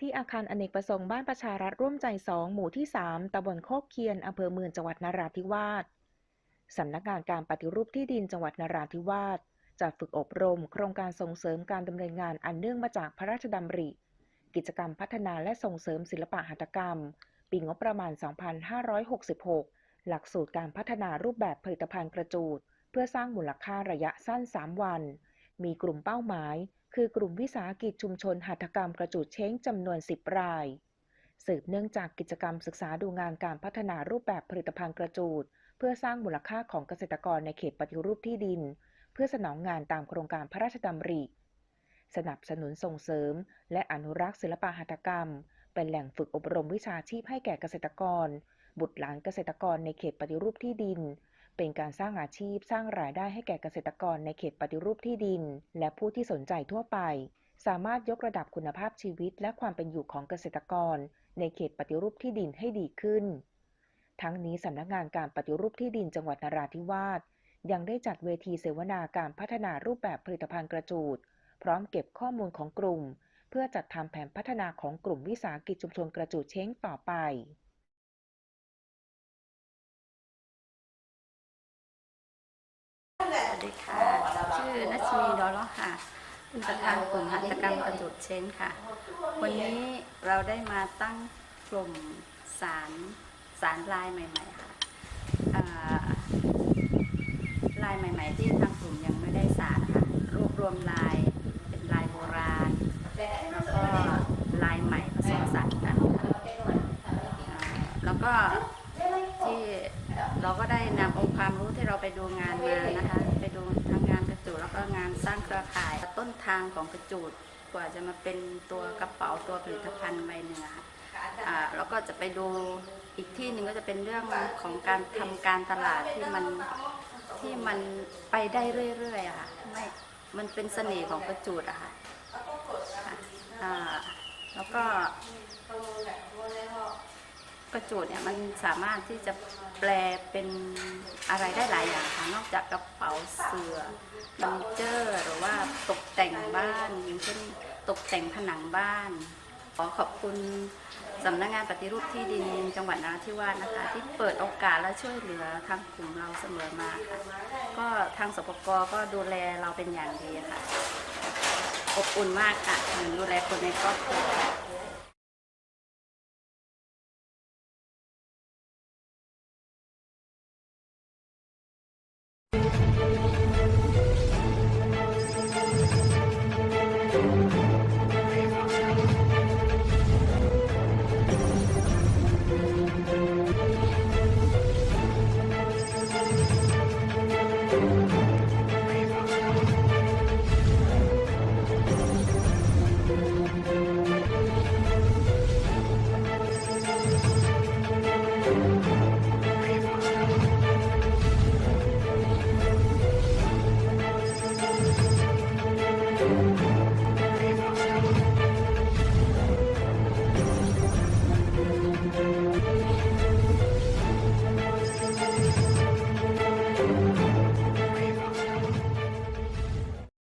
ที่อาคารอเนกประสงค์บ้านประชารัฐร่วมใจ2หมู่ที่ 3ตำบลโคกเคียนอำเภอเมืองจังหวัดนราธิวาสสำนักงานการปฏิรูปที่ดินจังหวัดนราธิวาสจัดฝึกอบรม โครงการส่งเสริมการดำเนินงานอันเนื่องมาจากพระราชดำริ กิจกรรมพัฒนาและส่งเสริมศิลปะหัตถกรรม ปีงบประมาณ 2566 หลักสูตรการพัฒนารูปแบบผลิตภัณฑ์กระจูด เพื่อสร้างมูลค่าระยะสั้น 3 วัน มีกลุ่มเป้าหมาย คือกลุ่มวิสาหกิจชุมชนหัตถกรรมกระจูดเช้งจำนวน 10 ราย สืบเนื่องจากกิจกรรมศึกษาดูงานการพัฒนารูปแบบผลิตภัณฑ์กระจูด เพื่อสร้างมูลค่าของเกษตรกรในเขตปฏิรูปที่ดิน เพื่อสนองงานตามโครงการพระราชดำริ สนับสนุนส่งเสริม และอนุรักษ์ศิลปหัตถกรรม เป็นแหล่งฝึกอบรมวิชาชีพให้แก่เกษตรกร บุตรหลานเกษตรกรในเขตปฏิรูปที่ดิน เป็นการสร้างอาชีพสร้างรายได้ให้แก่เกษตรกรในเขตปฏิรูปที่ดิน และผู้ที่สนใจทั่วไป สามารถยกระดับคุณภาพชีวิตและความเป็นอยู่ของเกษตรกร ในเขตปฏิรูปที่ดินให้ดีขึ้น ทั้งนี้สำนักงานการปฏิรูปที่ดินจังหวัดนราธิวาสยังได้จัดเวทีเสวนาการพัฒนารูปแบบผลิตภัณฑ์กระจูด พร้อมเก็บข้อมูลของกลุ่ม เพื่อจัดทำแผนพัฒนาของกลุ่มวิสาหกิจชุมชนกระจูดเช้งต่อไป สวัสดีค่ะ ชื่อนัชมีดอลเลาะค่ะเป็นประธานกลุ่มหัตถกรรมกระจุดเชนค่ะ วันนี้เราได้มาตั้งกลุ่มสารสารลายใหม่ ๆ ค่ะอ่าลายใหม่ ๆ ที่ทางกลุ่มยังไม่ได้สารค่ะ รวบรวมลายเป็นลายโบราณ แล้วก็ลายใหม่ผสมสานกันค่ะอ่าแล้วก็ ที่เราก็ได้นำองค์ความรู้ที่เราไปดูงานมานะคะ ไปดูทั้งงานกระจูดแล้วก็งานสร้างเครือข่ายต้นทางของกระจูดกว่าจะมาเป็นตัวกระเป๋าตัวผลิตภัณฑ์ใบหนึ่งอะค่ะอ่าแล้วก็จะไปดูอีกที่หนึ่งก็จะเป็นเรื่องของการทำการตลาดที่มันที่มันไปได้เรื่อยๆอะค่ะไม่มันเป็นเสน่ห์ของกระจูดอะค่ะค่ะอ่าแล้วก็ กระจูดเนี่ยมันสามารถที่จะแปลเป็นอะไรได้หลายอย่างค่ะนอกจากกระเป๋าเสือเฟอร์นิเจอร์หรือว่าตกแต่งบ้านอย่างเช่นตกแต่งผนังบ้าน ขอขอบคุณสำนักงานปฏิรูปที่ดินจังหวัดนราธิวาสนะคะ ที่เปิดโอกาสและช่วยเหลือทางกลุ่มเราเสมอมาค่ะก็ทางสปกก็ดูแลเราเป็นอย่างดีค่ะ อบอุ่นมากค่ะเหมือนดูแลคนในครอบครัว